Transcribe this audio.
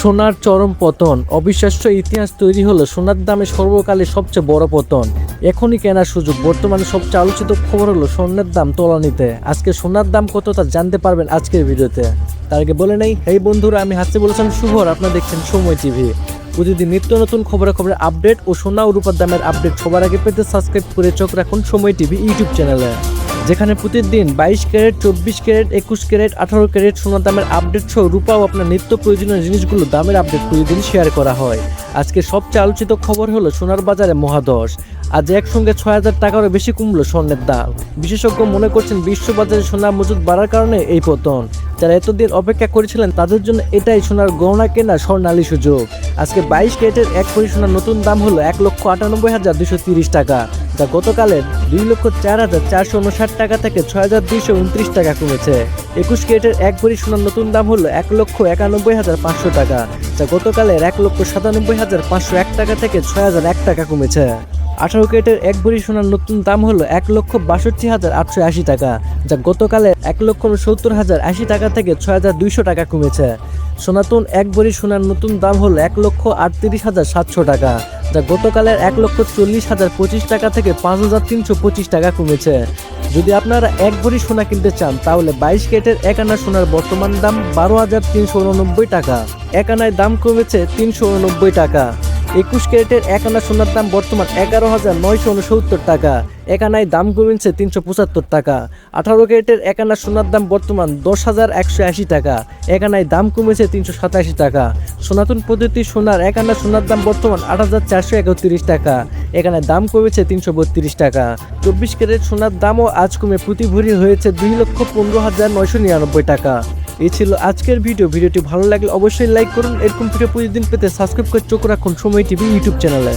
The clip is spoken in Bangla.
সোনার চরম পতন। অবিশ্বাস্য ইতিহাস তৈরি হলো সোনার দামে সর্বকালে সবচেয়ে বড় পতন। এখনই কেনার সুযোগ। বর্তমানে সবচেয়ে আলোচিত খবর হলো সোনার দাম তলানিতে। আজকে সোনার দাম কত তা জানতে পারবেন আজকের ভিডিওতে। তার আগে বলে নেই এই বন্ধুরা, আমি হাসতে বলেছেন শুভর আপনারা দেখছেন সময় টিভি। প্রতিদিন নিত্য নতুন খবরে খবরের আপডেট ও সোনা ও রূপার দামের আপডেট সবার আগে পেতে সাবস্ক্রাইব করে চোখ রাখুন সময় টিভি ইউটিউব চ্যানেলে। যেখানে প্রতিদিন বাইশ ক্যারেট, চব্বিশ ক্যারেট, একুশ ক্যারেট, আঠারো ক্যারেট সোনার দামের আপডেট সহ রূপাও আপনার নিত্য প্রয়োজনীয় জিনিসগুলো দামের আপডেট প্রতিদিন শেয়ার করা হয়। আজকে সবচেয়ে আলোচিত খবর হলো সোনার বাজারে মহাদশ। আজ একসঙ্গে ছয় হাজার টাকারও বেশি কমলো স্বর্ণের দাম। বিশেষজ্ঞ মনে করছেন বিশ্ববাজারে সোনা মজুদ বাড়ার কারণে এই পতন। যারা এতদিন অপেক্ষা করেছিলেন, তাদের জন্য এটাই সোনার গহনা কেনা স্বর্ণালী সুযোগ। আজকে বাইশ ক্যারেটের এক ভরি সোনার নতুন দাম হলো এক লক্ষ আটানব্বই হাজার দুশো তিরিশ টাকা, যা গতকালের দুই লক্ষ চার হাজার চারশো উনষাট টাকা থেকে ছয় হাজার দুইশো উনত্রিশ টাকা কমেছে। একুশ ক্যারেটের এক ভরি সোনার নতুন দাম হলো এক লক্ষ একানব্বই হাজার পাঁচশো টাকা, যা গতকালের এক লক্ষ সাতানব্বই হাজার পাঁচশো এক টাকা থেকে ছয় হাজার এক টাকা কমেছে। আঠারো ক্যারেটের এক ভরি সোনার নতুন দাম হলো এক লক্ষ বাষট্টি হাজার আটশো আশি টাকা, যা গতকালে এক লক্ষ সত্তর হাজার আশি টাকা থেকে ছয় হাজার দুইশো টাকা কমেছে। সনাতন এক ভরি সোনার নতুন দাম হলো এক লক্ষ আটত্রিশ হাজার সাতশো টাকা, যা গতকালের এক লক্ষ চল্লিশ হাজার পঁচিশ টাকা থেকে পাঁচ হাজার তিনশো পঁচিশ টাকা কমেছে। যদি আপনারা এক ভরি সোনা কিনতে চান, তাহলে বাইশ ক্যারেটের এক আনা সোনার বর্তমান দাম বারো হাজার তিনশো উননব্বই টাকা, এক আনায় দাম কমেছে তিনশো উননব্বই টাকা। একুশ ক্যারেটের এক আনা সোনার দাম বর্তমান এগারো হাজার নয়শো উনসত্তর টাকা। এক আনায় দাম কমেছে তিনশো পঁচাত্তর টাকা। আঠারো ক্যারেটের এক আনা সোনার দাম বর্তমান দশ হাজার একশো আশি টাকা। এক আনায় দাম কমেছে তিনশো সাতাশি টাকা। সনাতন পদ্ধতি সোনার এক আনা সোনার দাম বর্তমান আট হাজার চারশো একত্রিশ টাকা। এখানে দাম কমেছে তিনশো বত্রিশ টাকা। চব্বিশ ক্যারেট সোনার দামও আজ কমে প্রতি ভরি হয়েছে দুই লক্ষ পনেরো হাজার নয়শো নিরানব্বই টাকা। এই ছিল আজকের ভিডিও। ভিডিওটি ভালো লাগলে অবশ্যই লাইক করুন। এরকম ভিডিও প্রতিদিন পেতে সাবস্ক্রাইব করে চোখ রাখুন সময় টিভি ইউটিউব চ্যানেলে।